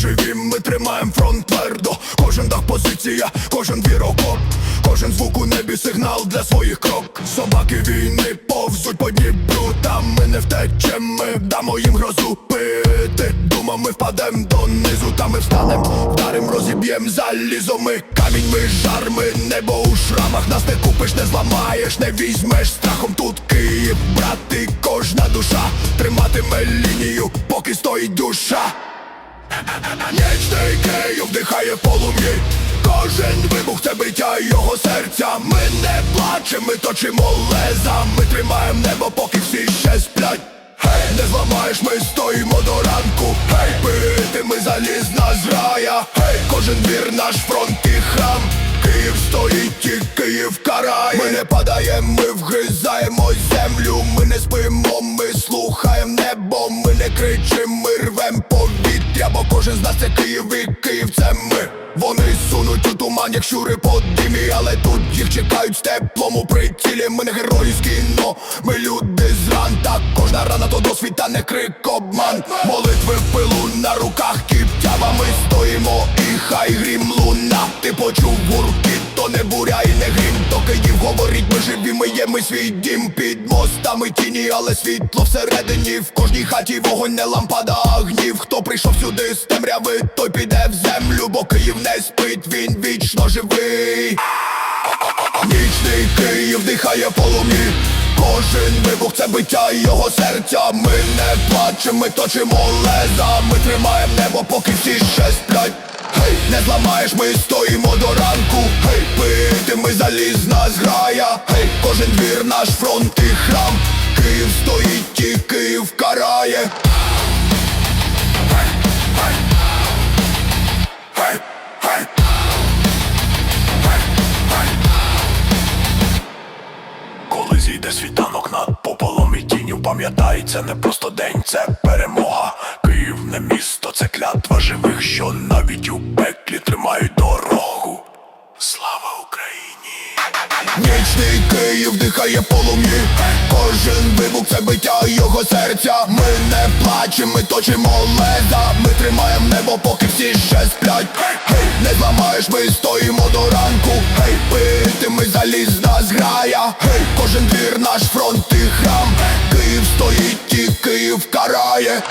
живі, ми тримаємо фронт твердо. Кожен дах позиція, кожен вірокоп, кожен звук у небі сигнал для своїх крок. Собаки війни повзуть по Дніпру, та ми не втечем, ми дамо їм грозу пити. Думами впадем донизу, та ми встанем, вдарим, розіб'єм залізо. Ми камінь, ми жар, ми небо у шрамах. Нас не купиш, не зламаєш, не візьмеш страхом тут Київ, брати, кожна душа триматиме лінію, поки стоїть душа. Нічний Київ вдихає полум'ї. Кожен вибух це биття його серця. Ми не плачемо, ми точимо леза. Ми тримаємо небо, поки всі ще сплять. Гей, не зламаєш, ми стоїмо до ранку. Гей, бити ми залізна зграя Гей, кожен вір наш фронт і храм. Київ стоїть і Київ карає Ми не падаємо, ми вгризаємо землю. Ми не спимо, ми слухаємо небо Ми не кричимо, ми рвем повітря Бо кожен з нас це Київ і Київ це ми. Вони сунуть у туман, як щури по димі Але тут їх чекають в теплому прицілі. Ми не герої з кіно, ми люди з ран Та кожна рана то досвід, та не крик обман. Молитви в пилу на руках кіптява Ми стоїмо і хай грім луна. Ти почув гуркіт, то не буря і не грім. То Київ говорить, ми живі, ми є, ми свій дім. Під мостами тіні, але світло всередині. В кожній хаті вогонь не лампада, а гнів. Хто прийшов сюди з темряви, той піде в землю Бо Київ не спить, він вічно живий. Нічний Київ дихає полум'ї. Кожен вибух це биття його серця. Ми не плачемо, ми точимо леза. Ми тримаємо небо, поки всі ще сплять. Гей, не зламаєш, ми стоїмо до ранку. Ми залізна зграя Гей, кожен двір наш фронт і храм. Київ стоїть і Київ карає. Коли зійде світанок над пополом і тінів Пам'ятай, це не просто день, це перемога Нічний Київ дихає полум'ї. Кожен вибух це биття його серця. Ми не плачемо, ми точимо леда, Ми тримаємо небо, поки всі ще сплять. Гей, не зламаєш, ми стоїмо до ранку. Гей, пити ми залізна зграя. Гей, кожен двір наш фронт і храм. Київ стоїть і Київ карає.